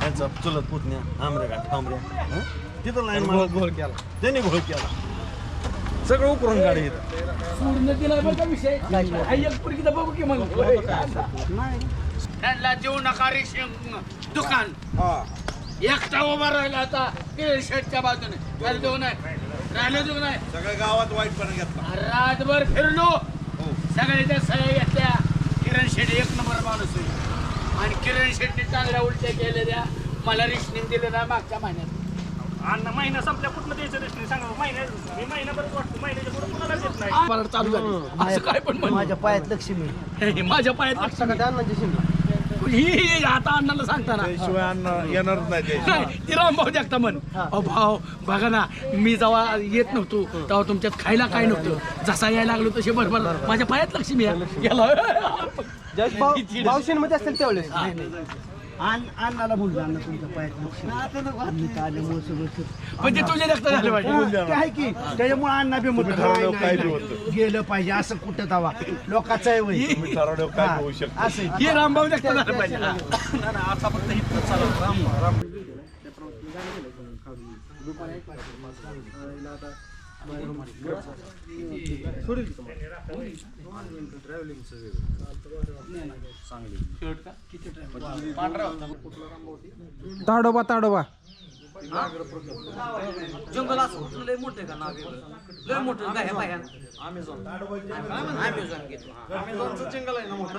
त्यांचा चुलत पुतण्या आमऱ्या हं? तिथं लाईन मला घोळ केला. त्यांनी घोळ केला. सगळं उकरून गाडी पूर्ण दिला बरं का विषय? हा एक पोरगी तर बघू की मग त्यांना देऊ नका दुकान. एकटा उभा राहिला आता. शर्टच्या बाजूने. त्याला देऊ नाही. राहिलं देऊ नाही. सगळ्या गावात वाईटपणा घेतला. रातभर फिरलो. सगळ्याच्या सह्या घेतल्या. किरण शेट्टी एक नंबर माणूस आहे. आणि किरण शेट्टी चांगल्या उलट्या केलेल्या मला रेशनिंग दिलं ना मागच्या महिन्यात. अन्न महिना संपल्या कुठलं द्यायचं रेशनिंग? सांगा महिन्या मी वाटतो महिन्याच्या पुढे कुणाला देत नाही? मला चालू झालं. असं काय पण. माझ्या पायात लक्ष्मी. हे, माझ्या पायात लक्ष्मी. अन्नाची शिमला ही आता अण्णाला सांगताना. शिवाय अन्न येणारच नाही ते रामभाऊ देखता म्हण. अहो भाऊ बघा ना मी जेव्हा येत नव्हतो तेव्हा तुमच्यात खायला काय नव्हतं. जसा यायला लागलो तसे बरोबर. माझ्या पायात लक्ष्मी. गेला मध्ये असतील तेवढेच. अन्नाला बोललो अन्न तुमच्या पायात आल्यामुळे सगळं म्हणजे तुझे देखता झाले पाहिजे. आहे की त्याच्यामुळे अण्णा बी काय नाही. गेलं पाहिजे असं कुठं तवा. लोकांचं आहे वय. तुम्ही ठरवल्यावर काय होऊ शकतं? असं आहे. हे रामभाऊ ताडोबा ताडोबा. जंगल असं लय मोठं का नाव लय मोठं काय बाहेर. अमेझॉन अमेझॉन घेतो. हा. अमेझॉनचं जंगल आहे ना मोठं?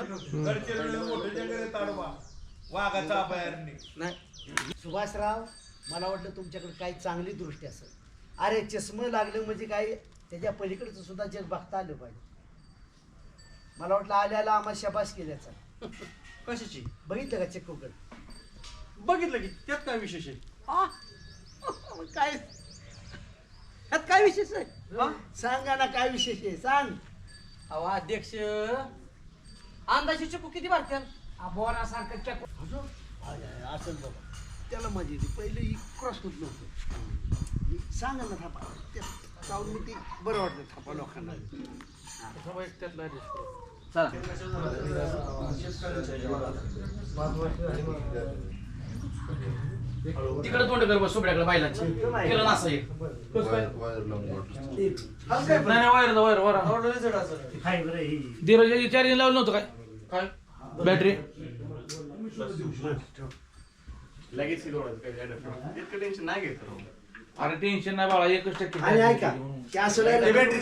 वाघाचा नाही. सुभाषराव मला वाटलं तुमच्याकडे काही चांगली दृष्टी असेल. अरे चष्म लागलं म्हणजे काय? त्याच्या पलीकडचं सुद्धा जग बघता आलं पाहिजे. मला वाटलं आल्याला आम्हाला शबास केल्याचा. कशाची? बघितलं का चक्कोकड बघितलं की. त्यात काय विशेष आहे? काय? त्यात काय विशेष आहे? हा? सांगा ना काय विशेष आहे? सांग. अहो अध्यक्ष अंदाजे चकू किती भरत्याल बोरासारखं चक्क असेल बाबा. त्याला मजा येते पहिले क्रॉस होत नव्हतं. सांगा ना थापा. ते जाऊन मी ते बरं वाटतं थापा लोकांना. तिकडे तोंड कर बस सुबड्याकडे बायलाची. केलं ना असं एक नाही नाही वायर वायर धीरज चार्जिंग लावलं नव्हतं काय? काय? बॅटरी अरे टेन्शन नाही बाळा एकच टक्के आणि ऐका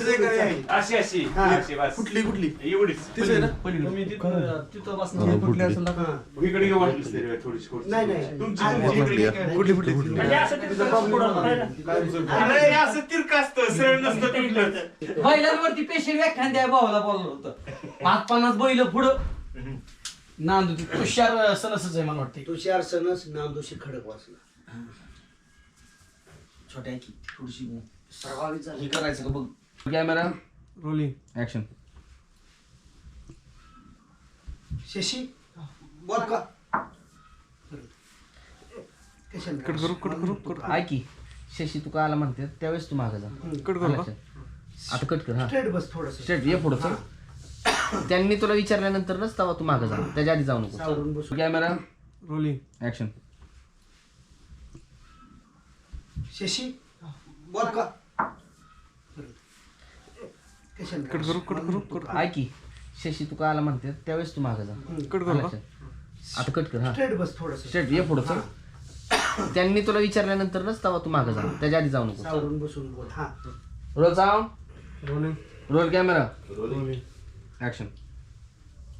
ते अशी अशी हा. अशी बस. कुठली कुठली? एवढीच. हा. इकडे घेऊ वाटलीस तरी थोडीशी थोडीशी. नाही नाही. तुमची आणि- कुठली? कुठली? कुठली म्हणजे असं ते पुढं राहिलं. अरे असं तिरक असतं सरळ नसतं तुटलं बैलांवरती पेशंट व्याख्यान द्या भावाला बोललं होतं. पाच पन्नास बैल पुढं. नांदू ती तुषार सणसच आहे मला वाटते तुषार सणस नामदोशी खडक वाचला छोट्या की थोडीशी हे करायचं का बघ. Camera rolling action Shashi? बोल का कशाला? ऐक की शशी तू काय आला म्हणते त्यावेळेस तू मागे जा. आलं लक्षात? आता कट कर हा. स्ट्रेट बस थोडस. स्ट्रेट ये पुढं चल. त्यांनी तुला विचारल्यानंतरच तेव्हा तू मागे जा. त्याच्या आधी जाऊ नको. सावरून बसू. Camera rolling action Shashi? बोल का कशाला? ऐक. की शशी तू काय आला म्हणते? त्यावेळेस तू मागे जा. आलं लक्षात? आता कट कर हा. स्ट्रेट बस थोडस. ये पुढं चल. त्यांनी तुला विचारल्यानंतरच तेव्हा तू मागे जा. त्याच्या आधी जाऊ नको सावरून बसून बोल हा. Roll sound roll camera. Action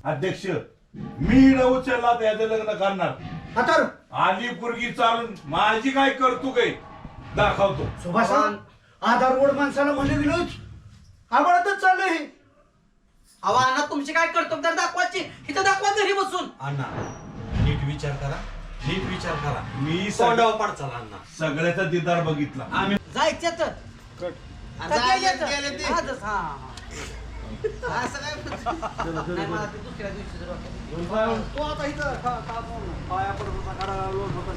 अध्यक्ष मी न उचलला लग्न करणार. हातार आली पुरगी चालून माझी काय करतो काय दाखवतो. सुभाष आधार रोड माणसाला म्हणजे विनोद. आबाळतच चाललंय हे. अहो अण्णा तुमची काय कर्तव्य? दाखवायची. इथं दाखवा घरी बसून. अण्णा नीट विचार करा. नीट विचार करा. मी सग- तोंडावर पडचाल अण्णा. सगळ्याचा दिदार बघितला. आम्ही जायच्याच आजच हा. असं काय नाही, मला ते दुसऱ्या दिवशी जर वाटलं. तो आता इथं पाया पडत होता, लोट होता,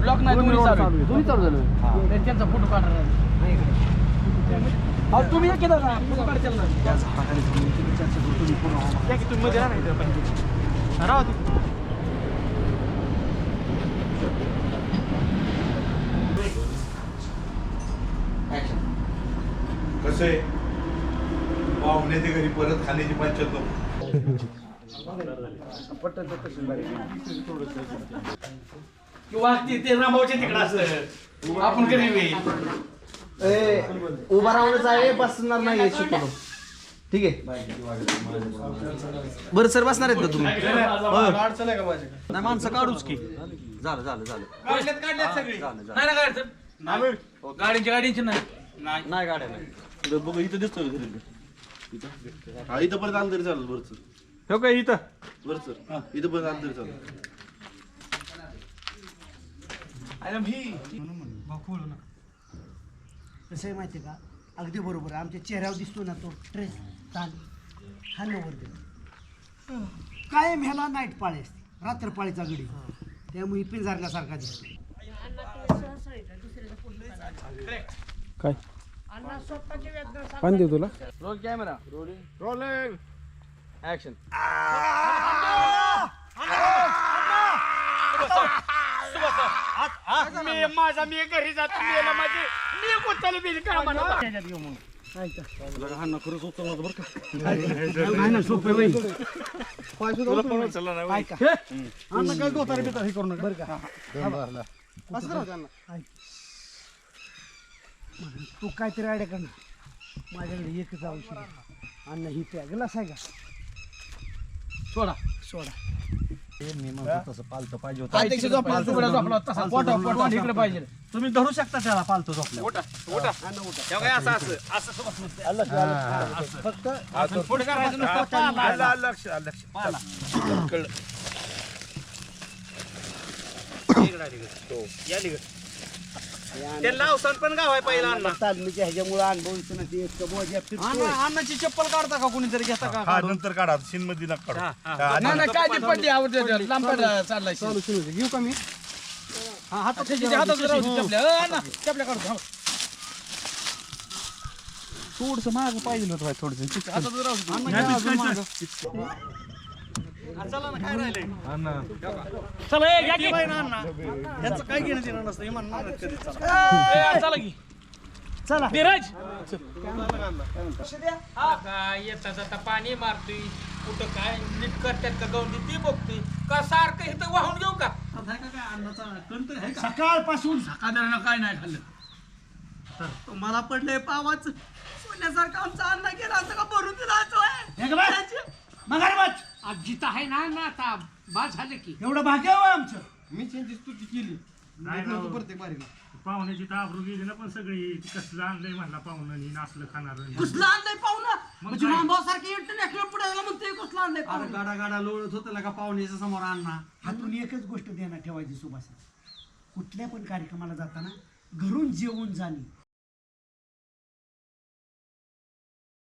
ब्लॉक नाही दोन्ही चालू आहे. त्यांचा फोटो काढणार अहो, तुम्ही एक केलं ना तुम्ही काढ केलं ना. या की तुम्ही मध्ये राहा ना इथं कसं आहे? पाहुण्याच्या घरी परत खाण्याची पंचायत किंवा ते ते तिकडं असतं. आपण कधी वेळी ए, उभा राहूनच आहे बसणार नाही आहे शिकवतो ठीक आहे. बरं सर बसणार आहेत का तुम्ही? नाही माणसं काढूच की. झालं झालं झालं. काढल्यात काढल्यात सगळी. नाही ना काढतं नाही गाडीची गाडीची नाही. नाही गाड्या नाही. इथं बघ इथं दिसतोय का घरी हा इथं पर्यंत आलं तरी चालेल बरं हो का इथं? बरं सर इथं पर्यंत आलं तरी चालेल. कसं आहे माहिती आहे का? अगदी बरोबर आहे. आमच्या चेहऱ्यावर दिसतो ना तो ट्रेस ताण हा नवर देतो कायम ह्याला नाईट पाळी असते. रात्र पाळीचा गडी. त्यामुळे पिन झारल्यासारखा दिसतो काय? पाणी देऊ तुला. रोल कॅमेरा रोलिंग ऍक्शन मी माझा मी घरी जातो मेला माझी मी कुठली बिल कामाला? काय गोतारी बितारी हे करू नका. बरं का. असं राहू द्या ना. तू काहीतरी आयडिया कर ना. माझ्याकडे एकच औषध आहे. अन्न ही त्या ग्लास आहे का? सोडा. सोडा. झोपला सुगडा झोपला तसा पोटा पोटा इकडे पाहिजे. तुम्ही धरू शकता त्याला पालतो झोपल्या पुढे करायचं? नुसतं पाला. अवसान पण गाव आहे पहिला अण्णा. तालमीच्या ह्याच्यामुळे अनुभव इथं ना ते इतकं बोजा फिरतोय. अण्णाची चप्पल काढता का कोणीतरी घेता का? हा नंतर काढा शिनमध्ये नका काढू. नाही ती पडली आवडते लांब चाललाय. चालू सुरू दे. घेऊ का मी? हा हातात त्याच्या हातात राहू दे चपल्या. अ, अण्णा, चपल्या काढतो हो. थोडस माग पाहिजे होतं थोडस. हातात राहू दे. चला ना काय राहिलंय? चला ए, घ्या की. त्यांचं काय घेणं देणं नसतं. हे म्हणणार नाहीत कधी चला. ए, चला की. चला. धीरज. हा. काय येता जाता पाणी मारतोय. कुठं काय नीट करतात का गवंडी ती बघतोय. का सारखं इथं वाहून घेऊ का? सकाळपासून. साधारण काय नाही खाल्लं. मला पडलंय पावाच. सोन्यासारखं आमचा अण्णा गेला असं का? भरून दिला मगारबाज आजी तर आहे ना ना आता बाद झालं की. एवढं भाग्य आहे आमचं. पाहुण्याची ताबरू गेली ना पण सगळी कसलं आणलंय म्हणला पाहुणं आणि नाचलं खाणार. कुठलं आणलंय पाहुणं? म्हणजे मांबासारखे इंटरनॅशनल पुढे म्हणतोय कुठलं आणलंय पाहुणं? गाडा गाडा लोळत होतं का पाहुण्याच्या समोर अण्णा. हातून एकच गोष्ट ध्यानात ठेवायची सुभाष. कुठल्या पण कार्यक्रमाला जाताना घरून जेवून जाणे